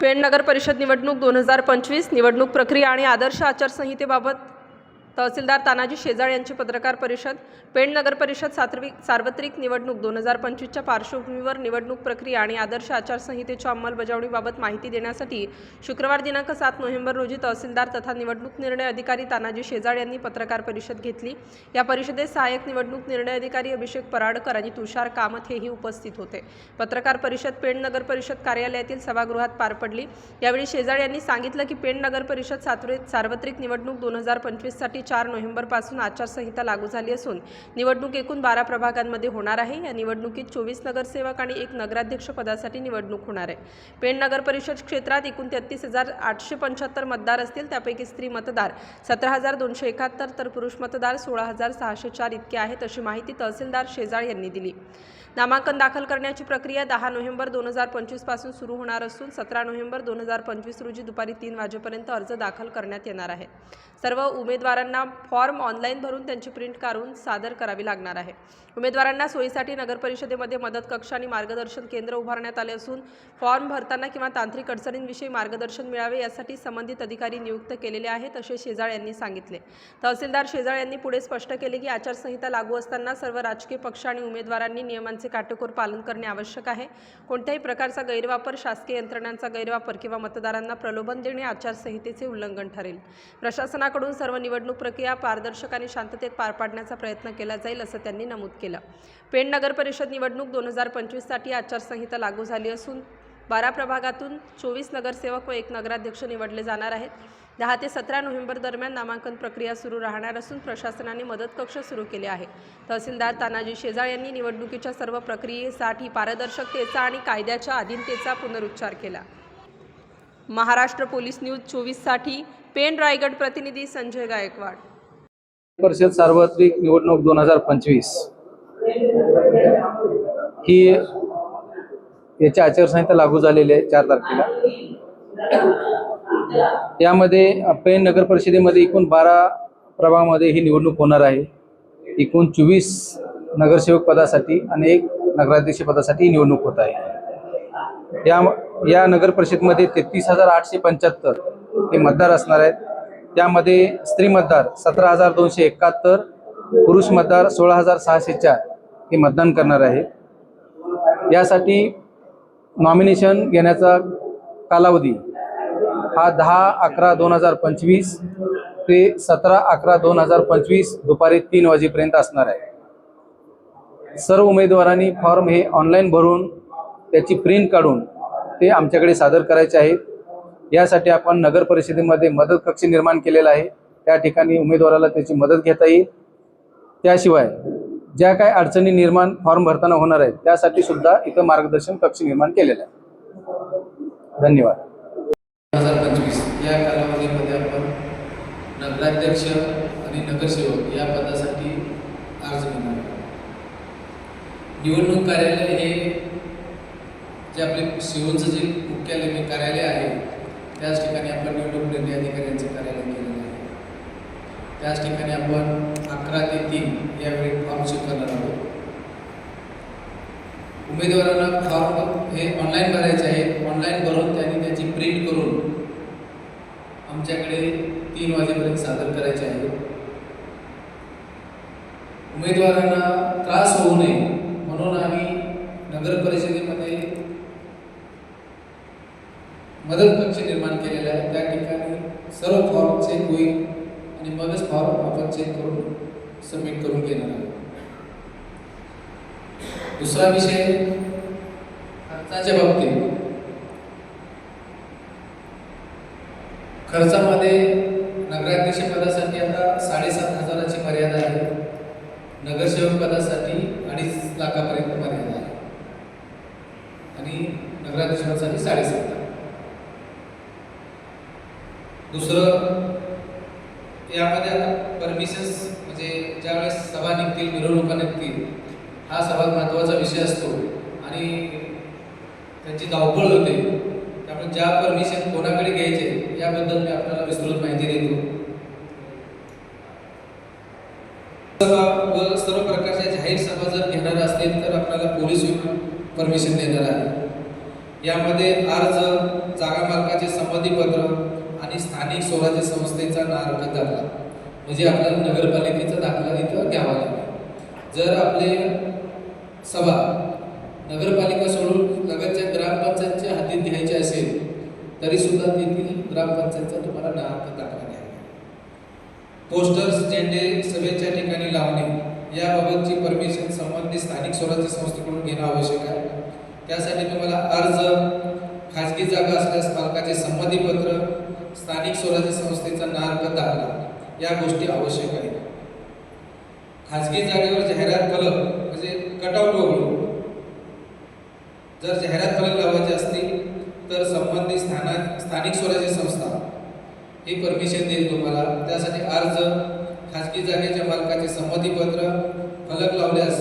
पेण नगर परिषद निवडणूक दोन हजार पंचवीस निवडणूक प्रक्रिया आणि आदर्श आचारसंहितेबाबत तहसीलदार तानाजी शेजाळ यांची पत्रकार परिषद पेण नगर परिषद सात्विक सार्वत्रिक निवडणूक दोन हजार पंचवीसच्या पार्श्वभूमीवर निवडणूक प्रक्रिया आणि आदर्श आचारसंहितेच्या अंमलबजावणीबाबत माहिती देण्यासाठी शुक्रवार दिनांक सात नोव्हेंबर रोजी तहसीलदार तथा निवडणूक निर्णय अधिकारी तानाजी शेजाळ यांनी पत्रकार परिषद घेतली. या परिषदेत सहाय्यक निवडणूक निर्णय अधिकारी अभिषेक पराडकर आणि तुषार कामत हेही उपस्थित होते. पत्रकार परिषद पेण नगर परिषद कार्यालयातील सभागृहात पार पडली. यावेळी शेजाळ यांनी सांगितलं की पेण नगर परिषद सार्वत्रिक निवडणूक दोन हजार पंचवीससाठी चार नोव्हेंबरपासून आचारसंहिता लागू झाली असून निवडणूक एकूण बारा प्रभागांमध्ये होणार आहे. या निवडणुकीत चोवीस नगरसेवक आणि एक नगराध्यक्ष पदासाठी निवडणूक होणार आहे. पेण नगर परिषद क्षेत्रात एकूण तेहतीस हजार आठशे पंच्याहत्तर मतदार असतील. त्यापैकी स्त्री मतदार सतरा हजार दोनशे एकाहत्तर तर पुरुष मतदार सोळा हजार सहाशे चार इतके आहेत अशी माहिती तहसीलदार शेजाळ यांनी दिली. नामांकन दाखल करण्याची प्रक्रिया दहा नोव्हेंबर दोन हजार पंचवीसपासून सुरू होणार असून सतरा नोव्हेंबर दोन हजार पंचवीस रोजी दुपारी तीन वाजेपर्यंत अर्ज दाखल करण्यात येणार आहे. सर्व उमेदवारांना फॉर्म ऑनलाईन भरून त्यांची प्रिंट काढून सादर करावी लागणार आहे. उमेदवारांना सोयीसाठी नगरपरिषदेमध्ये मदत कक्ष आणि मार्गदर्शन केंद्र उभारण्यात आले असून फॉर्म भरताना किंवा तांत्रिक अडचणींविषयी मार्गदर्शन मिळावे यासाठी संबंधित अधिकारी नियुक्त केलेले आहेत असे शेजाळ यांनी सांगितले. तहसीलदार शेजाळ यांनी पुढे स्पष्ट केले की आचारसंहिता लागू असताना सर्व राजकीय पक्ष आणि उमेदवारांनी नियमांचे काटेकोर पालन करणे आवश्यक आहे. कोणत्याही प्रकारचा गैरवापर शासकीय यंत्रणांचा गैरवापर किंवा मतदारांना प्रलोभन देणे आचारसंहितेचे उल्लंघन ठरेल. प्रशासनाकडून सर्व निवडणूक प्रक्रिया पारदर्शक आणि शांततेत पार पाडण्याचा प्रयत्न केला जाईल असं त्यांनी नमूद केलं. पेण नगर परिषद निवडणूक दोन हजार पंचवीससाठी आचारसंहिता लागू झाली असून बारा प्रभागातून चोवीस नगरसेवक व एक नगराध्यक्ष निवडले जाणार आहेत. दहा ते सतरा नोव्हेंबर दरम्यान नामांकन प्रक्रिया सुरू राहणार असून प्रशासनाने मदत कक्ष सुरू केले आहे. तहसीलदार तानाजी शेजाळ यांनी निवडणुकीच्या सर्व प्रक्रियेसाठी पारदर्शकतेचा आणि कायद्याच्या अधीनतेचा पुनरुच्चार केला. महाराष्ट्र पोलीस न्यूज चोवीससाठी पेन रायगड प्रतिनिधी संजय गायकवाड. परिषद सार्वत्रिक निवडणूक दोन हजार पंचवीस. ही याची आचारसंहिता लागू झालेली आहे चार तारखेला. यामध्ये पेन नगर परिषदेमध्ये एकूण बारा प्रभागामध्ये ही निवडणूक होणार आहे. एकूण चोवीस नगरसेवक पदासाठी आणि एक नगराध्यक्ष पदासाठी ही निवडणूक होत आहे. या या नगर परिषदमध्ये तेहतीस हजार आठशे पंच्याहत्तर हे मतदार असणार आहेत. त्यामध्ये स्त्री मतदार सतरा हजार दोनशे एकाहत्तर पुरुष मतदार सोळा हजार सहाशे चार हे मतदान करणार आहे. यासाठी नॉमिनेशन घेण्याचा कालावधी हा दहा अकरा दोन हजार पंचवीस ते सतरा अकरा दोन हजार पंचवीस दुपारी तीन वाजेपर्यंत असणार आहे. सर्व उमेदवारांनी फॉर्म हे ऑनलाईन भरून त्याची प्रिंट काढून ते आमच्याकडे सादर करायचे आहेत. यासाठी आपण नगर परिषदेमध्ये मदत कक्ष निर्माण केलेला आहे. त्या ठिकाणी उमेदवाराला त्याची मदत घेता येईल. त्याशिवाय ज्या काही अडचणी निर्माण फॉर्म भरताना होणार आहेत त्यासाठी सुद्धा इथं मार्गदर्शन कक्ष निर्माण केलेलं आहे. धन्यवाद. दोन हजार पंचवीस या कालावधीमध्ये आपण नगराध्यक्ष आणि नगरसेवक या पदासाठी अर्ज निवडणूक कार्यालय हे जे आपले शिवणचं जे मुख्यालय म्हणजे कार्यालय आहे त्याच ठिकाणी आपण निवडणूक निर्णय अधिकाऱ्यांचं कार्यालय केलेलं आहे. त्याच ठिकाणी आपण अकरा ते तीन यावेळी फॉर्म स्वीकारणार आहोत. उमेदवारांना फॉर्म हे ऑनलाईन भरायचे आहे. ऑनलाईन भरून त्यांनी त्याची प्रिंट करून आमच्याकडे तीन वाजेपर्यंत सादर करायचे आहे. उमेदवारांना त्रास होऊ नये म्हणून आम्ही नगर परिषदेमध्ये मदत ठिकाणी केलेलं आहे. त्या ठिकाणी सर्व फॉर्म चेक होईल आणि मगच फॉर्म आपण चेक करून सबमिट करून घेणार आहोत. दुसरा विषय खर्चाच्या बाबतीत. खर्चामध्ये नगराध्यक्ष पदासाठी आता साडेसात हजाराची मर्यादा आहे. नगरसेवक पदासाठी अडीच लाखापर्यंत मर्यादा आहे. आणि नगराध्यक्षपदासाठी साडेसात दुसरं यामध्ये परमिशन्स म्हणजे ज्यावेळेस सभा निघतील मिरवणुका निघतील हा सर्वात महत्त्वाचा विषय असतो. आणि त्यांची धावपळ होते. त्यामुळे ज्या परमिशन कोणाकडे घ्यायचे याबद्दल मी आपल्याला विस्तृत माहिती देतो. सभा व सर्व प्रकारच्या जाहीर सभा जर घेणार असतील तर आपल्याला पोलीस परमिशन देणार आहे. यामध्ये अर्ज जागा मालकाचे संमतीपत्र आणि स्थानिक स्वराज्य संस्थेचा नारक दाखला. म्हणजे आपल्याला नगरपालिकेचा दाखला इथं घ्यावा लागेल. जर आपले सभा नगरपालिका सोडून लगतच्या ग्रामपंचायतच्या हद्दीत घ्यायची असेल तरी सुद्धा तेथील ग्रामपंचायतचा तुम्हाला नारक दाखला घ्यावा पोस्टर्स झेंडे सभेच्या ठिकाणी लावणे याबाबतची परमिशन संबंधित स्थानिक स्वराज्य संस्थेकडून घेणं आवश्यक आहे. त्यासाठी तुम्हाला अर्ज खाजगी जागा असल्यास मालकाचे संमतीपत्र स्थानिक स्वराज्य संस्थेचा नार्ग दाखला. या गोष्टी आवश्यक आहेत. खाजगी जागेवर जाहिरात फलक म्हणजे कटआउट वगळून जर जाहिरात फलक लावायचे असतील तर संबंधित स्थाना स्थानिक स्वराज्य संस्था ही परमिशन देईल तुम्हाला. त्यासाठी अर्ज खाजगी जागेच्या मालकाचे संमतीपत्र फलक लावल्यास